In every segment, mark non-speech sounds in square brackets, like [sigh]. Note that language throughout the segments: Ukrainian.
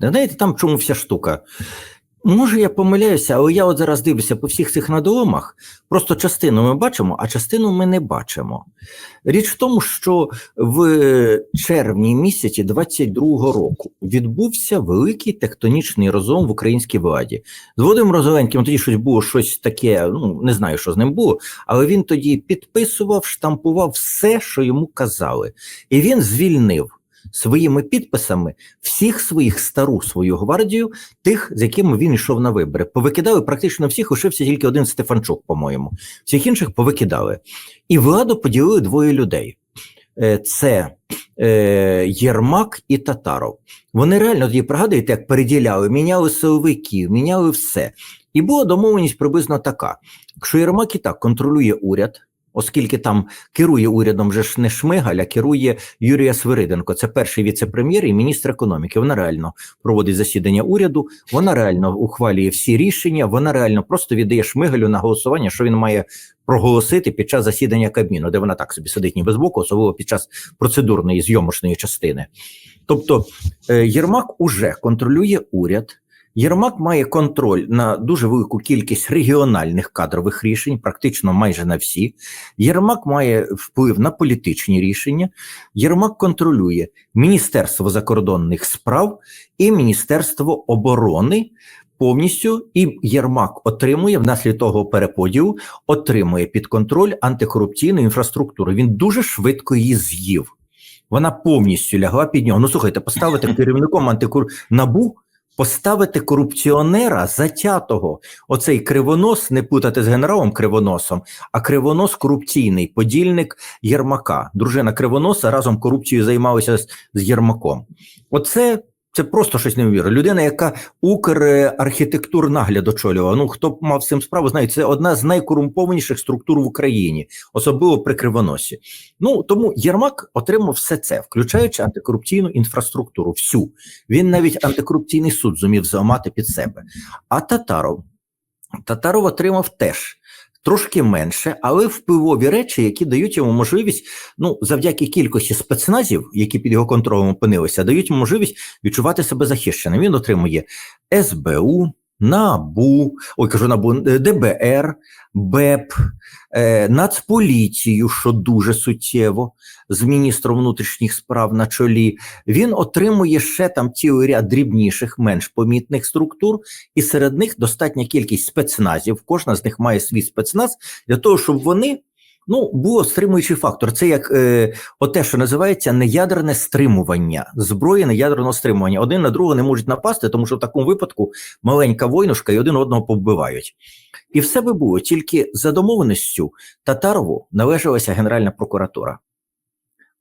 пахне. Знаєте, там чому вся штука. Може, я помиляюся, але я от зараз дивлюся по всіх цих надоломах. Просто частину ми бачимо, а частину ми не бачимо. Річ в тому, що в червні місяці 22-го року відбувся великий тектонічний розлом в українській владі. З Володимиром Зеленським тоді щось було щось таке, ну не знаю, що з ним було, але він тоді підписував, штампував все, що йому казали, і він звільнив своїми підписами всіх своїх стару свою гвардію, тих, з якими він йшов на вибори. Повикидали практично всіх, лишився тільки один Стефанчук, по-моєму. Всіх інших повикидали. І владу поділили двоє людей. Е, Це е, Єрмак і Татаров. Вони реально тоді пригадуєте, як переділяли, міняли силовиків, міняли все. І була домовленість приблизно така: якщо Єрмак і так контролює уряд, оскільки там керує урядом вже ж не Шмигаль, а керує Юрія Свириденко. Це перший віце-прем'єр і міністр економіки. Вона реально проводить засідання уряду, вона реально ухвалює всі рішення, вона реально просто віддає Шмигалю на голосування, що він має проголосити під час засідання Кабміну, де вона так собі сидить ніби збоку, особливо під час процедурної зйомочної частини. Тобто е, Єрмак уже контролює уряд. Єрмак має контроль на дуже велику кількість регіональних кадрових рішень, практично майже на всі. Єрмак має вплив на політичні рішення. Єрмак контролює Міністерство закордонних справ і Міністерство оборони. Повністю і Єрмак отримує внаслідок того переподілу, отримує під контроль антикорупційну інфраструктуру. Він дуже швидко її з'їв. Вона повністю лягла під нього. Ну слухайте, поставити [laughs] керівником антикор... набу Поставити корупціонера затятого, оцей кривонос, не путати з генералом кривоносом, а кривонос корупційний, подільник Єрмака. Дружина кривоноса разом корупцією займалася з, Єрмаком. Оце це просто щось неймовірне. Людина, яка Укрархітектур нагляд очолювала. Ну хто б мав з цим справу, знає, це одна з найкорумпованіших структур в Україні, особливо при кривоносі. Ну тому Єрмак отримав все це, включаючи антикорупційну інфраструктуру. Всю він навіть антикорупційний суд зумів зламати під себе. А Татаров Татаров отримав теж. Трошки менше, але впливові речі, які дають йому можливість, ну завдяки кількості спецназів, які під його контролем опинилися, дають йому можливість відчувати себе захищеним. Він отримує СБУ, НАБУ, ой, кажу НАБУ, ДБР, БЕП, е, Нацполіцію, що дуже суттєво, з міністром внутрішніх справ на чолі. Він отримує ще там цілий ряд дрібніших, менш помітних структур, і серед них достатня кількість спецназів. Кожна з них має свій спецназ для того, щоб вони. Ну, був стримуючий фактор. Це як е, оте, що називається неядерне стримування, зброї неядерного стримування. Один на другого не можуть напасти, тому що в такому випадку маленька войнушка і один одного повбивають. І все би було тільки за домовленістю Татарову належалася Генеральна прокуратура.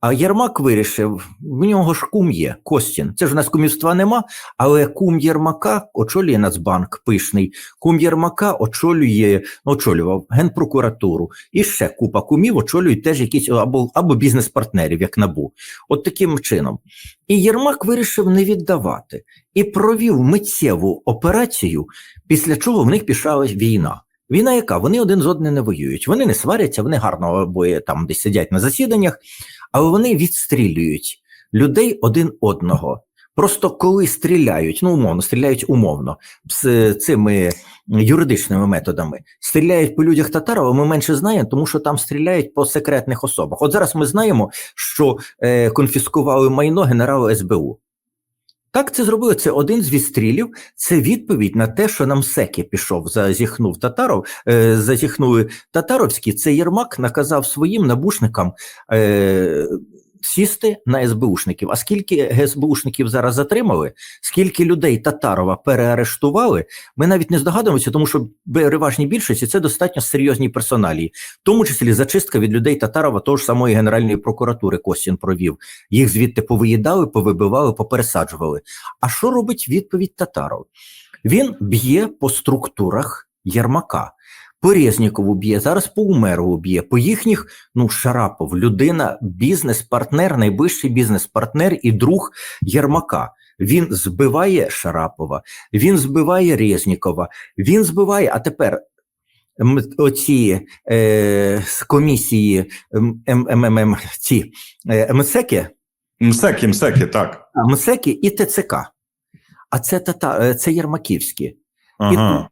А Єрмак вирішив, в нього ж кум є Костін. Це ж у нас кумівства нема, але кум Єрмака очолює Нацбанк пишний, кум Єрмака очолює, очолював Генпрокуратуру. І ще купа кумів очолюють теж якісь або або бізнес-партнерів, як набу. От таким чином. І Єрмак вирішив не віддавати і провів миттєву операцію, після чого в них пішла війна. Війна, яка вони один з одним не воюють. Вони не сваряться, вони гарно обоє там десь сидять на засіданнях, але вони відстрілюють людей один одного. Просто коли стріляють, ну умовно, стріляють умовно з цими юридичними методами, стріляють по людях Татарова, ми менше знаємо, тому що там стріляють по секретних особах. От зараз ми знаємо, що е, конфіскували майно генералу СБУ. Так це зробили. Це один з відстрілів. Це відповідь на те, що нам Секі пішов, зазіхнув татаров, е, зазіхнули татаровські. Це Єрмак наказав своїм набушникам е, сісти на СБУшників. А скільки СБУшників зараз затримали, скільки людей Татарова переарештували, ми навіть не здогадуємося, тому що переважній більшості це достатньо серйозні персоналії, в тому числі зачистка від людей Татарова, того ж самої Генеральної прокуратури Костін провів. Їх звідти повиїдали, повибивали, попересаджували. А що робить відповідь Татаров? Він б'є по структурах Єрмака. По Резнікову б'є, зараз по Умерову б'є, по їхніх, ну, Шарапов, людина, бізнес-партнер, найближчий бізнес-партнер і друг Єрмака. Він збиває Шарапова, він збиває Резнікова, він збиває, а тепер оці е, з комісії МММ, ці е, МСЕКи, МСЕКи, МСЕКи, так. МСЕКи і ТЦК. а це тата, е, це Єрмаківські. Ага.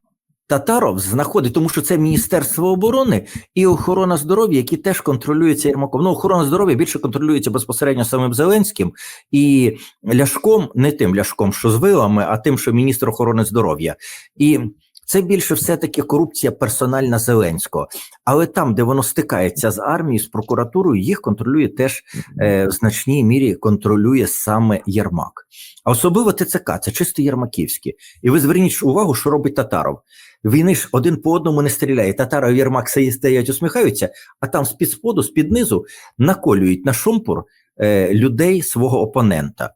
Татаров знаходить, тому що це Міністерство оборони і охорона здоров'я, які теж контролюються Єрмаком. Ну, охорона здоров'я більше контролюється безпосередньо самим Зеленським і Ляшком, не тим Ляшком, що з вилами, а тим, що міністр охорони здоров'я. І це більше все-таки корупція персональна Зеленського. Але там, де воно стикається з армією, з прокуратурою, їх контролює теж е, в значній мірі контролює саме Єрмак. А особливо ТЦК, це чисто Єрмаківські. І ви зверніть увагу, що робить Татаров. Війни ж один по одному не стріляє. Татаров і Єрмак стоять, усміхаються, а там з-під споду, з-під низу наколюють на шумпур е, людей свого опонента.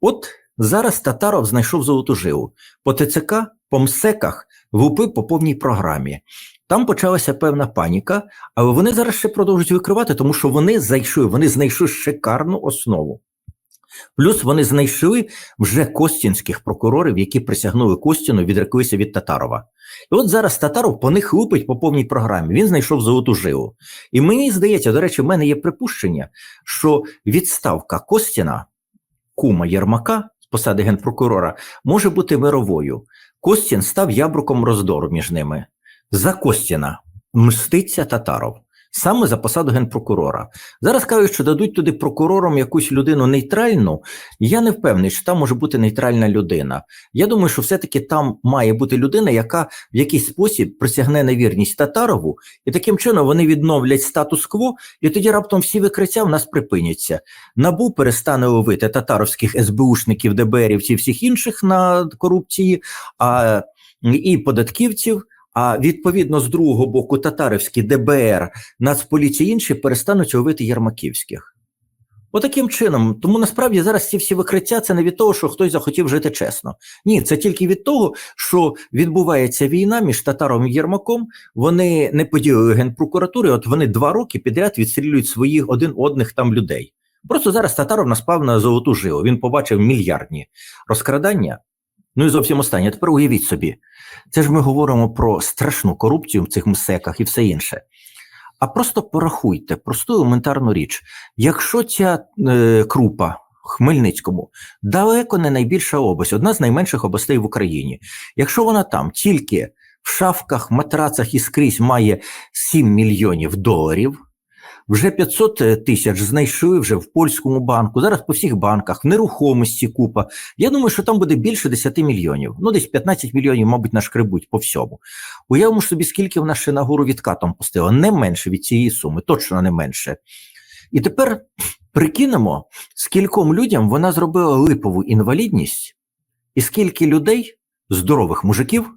От зараз Татаров знайшов золоту жилу. По ТЦК, по МСЕКах влупив по повній програмі. Там почалася певна паніка, але вони зараз ще продовжують викривати, тому що вони зайшли, вони знайшли шикарну основу. Плюс вони знайшли вже костінських прокурорів, які присягнули Костіну, відреклися від Татарова. І от зараз Татаров по них лупить по повній програмі. Він знайшов золоту жилу. І мені здається, до речі, в мене є припущення, що відставка Костіна, кума Єрмака з посади генпрокурора, може бути мировою. Костін став ябруком роздору між ними. За Костіна мститься Татаров. Саме за посаду генпрокурора. Зараз кажуть, що дадуть туди прокурором якусь людину нейтральну. Я не впевнений, що там може бути нейтральна людина. Я думаю, що все-таки там має бути людина, яка в якийсь спосіб присягне на вірність Татарову, і таким чином вони відновлять статус-кво, і тоді раптом всі викриття в нас припиняться. Набу перестане ловити татаровських СБУшників, ДБРівців, всіх інших на корупції, а і податківців. А відповідно з другого боку татарівські ДБР, Нацполіція інші перестануть ловити Єрмаківських. Отаким чином, тому насправді зараз ці всі викриття це не від того, що хтось захотів жити чесно. Ні, це тільки від того, що відбувається війна між Татаром і Єрмаком. Вони не поділили генпрокуратури, от вони два роки підряд відстрілюють своїх один одних там людей. Просто зараз Татаров наспав на золоту жилу. Він побачив мільярдні розкрадання. Ну і зовсім останнє. Тепер уявіть собі, це ж ми говоримо про страшну корупцію в цих МСЕКах і все інше. А просто порахуйте просту елементарну річ. Якщо ця е, крупа Хмельницькому далеко не найбільша область, одна з найменших областей в Україні, якщо вона там тільки в шафках, матрацах і скрізь має 7 мільйонів доларів, вже 500 тисяч знайшли вже в польському банку, зараз по всіх банках, в нерухомості купа. Я думаю, що там буде більше 10 мільйонів. Ну, десь 15 мільйонів, мабуть, нашкребуть по всьому. Уявимо собі, скільки вона ще нагору відкатом пустила. Не менше від цієї суми, точно не менше. І тепер прикинемо, скільком людям вона зробила липову інвалідність, і скільки людей, здорових мужиків,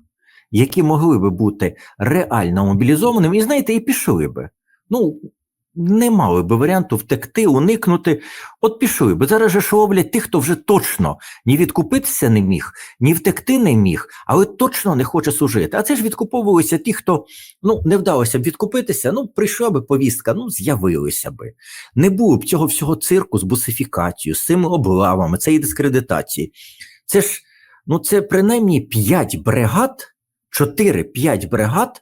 які могли би бути реально мобілізованими, і знаєте, і пішли би. Ну, не мали би варіанту втекти, уникнути. От пішли би. Зараз же ловлять тих, хто вже точно ні відкупитися не міг, ні втекти не міг, але точно не хоче служити. А це ж відкуповувалися ті, хто ну не вдалося б відкупитися. Ну, прийшла би повістка, ну з'явилися би. Не було б цього всього цирку з бусифікацією, з цими облавами, цієї дискредитації. Це ж ну це принаймні 5 бригад. 4-5 бригад,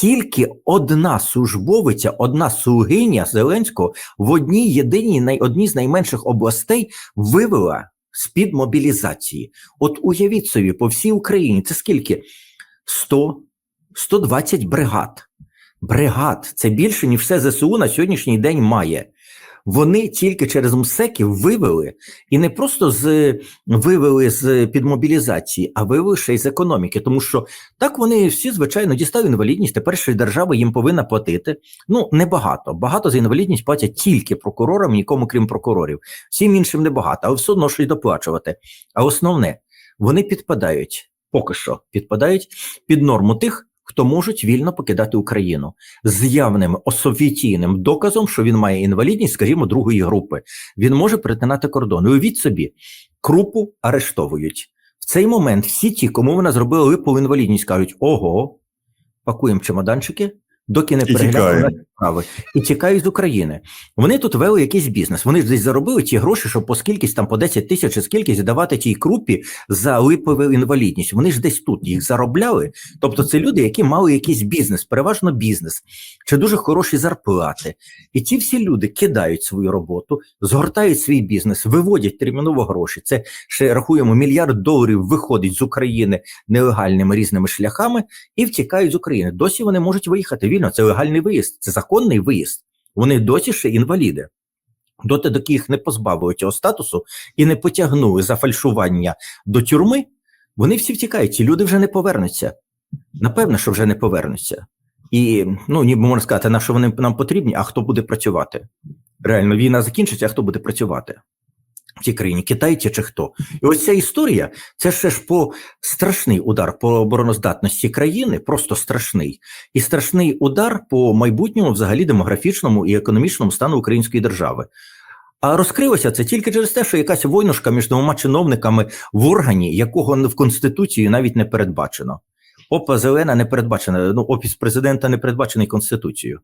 тільки одна службовиця, одна слугиня Зеленського в одній єдиній одній з найменших областей вивела з-під мобілізації. От уявіть собі, по всій Україні це скільки? 100, 120 бригад. Бригад це більше, ніж все ЗСУ на сьогоднішній день має. Вони тільки через МСЕКів вивели і не просто з вивели з під мобілізації, а вивели ще й з економіки. Тому що так вони всі, звичайно, дістали інвалідність. Тепер ще держава їм повинна платити. Ну небагато. Багато за інвалідність платять тільки прокурорам, нікому крім прокурорів. Всім іншим небагато, але все одно що й доплачувати. А основне, вони підпадають поки що підпадають під норму тих хто можуть вільно покидати Україну з явним ософіційним доказом, що він має інвалідність, скажімо, другої групи. Він може перетинати кордон. І Уявіть собі, крупу арештовують. В цей момент всі ті, кому вона зробила липову інвалідність, кажуть: ого, пакуємо чемоданчики, доки не переглянули. Справи і тікають з України. Вони тут вели якийсь бізнес. Вони ж десь заробили ті гроші, щоб по скількись там по 10 тисяч чи скількись давати тій крупі за липову інвалідність. Вони ж десь тут їх заробляли. Тобто, це люди, які мали якийсь бізнес, переважно бізнес, чи дуже хороші зарплати. І ті всі люди кидають свою роботу, згортають свій бізнес, виводять терміново гроші. Це ще рахуємо мільярд доларів виходить з України нелегальними різними шляхами і втікають з України. Досі вони можуть виїхати вільно. Це легальний виїзд, це законний виїзд. Вони досі ще інваліди. Доти, доки їх не позбавили цього статусу і не потягнули за фальшування до тюрми, вони всі втікають. Ці люди вже не повернуться. Напевно, що вже не повернуться. І ну ніби можна сказати, на що вони нам потрібні, а хто буде працювати? Реально, війна закінчиться, а хто буде працювати в цій країні? Китайці чи хто? І ось ця історія це ще ж по страшний удар по обороноздатності країни, просто страшний, і страшний удар по майбутньому, взагалі демографічному і економічному стану української держави. А розкрилося це тільки через те, що якась войнушка між двома чиновниками в органі, якого в Конституції навіть не передбачено. Опа зелена не передбачена. Ну, офіс президента не передбачений Конституцією.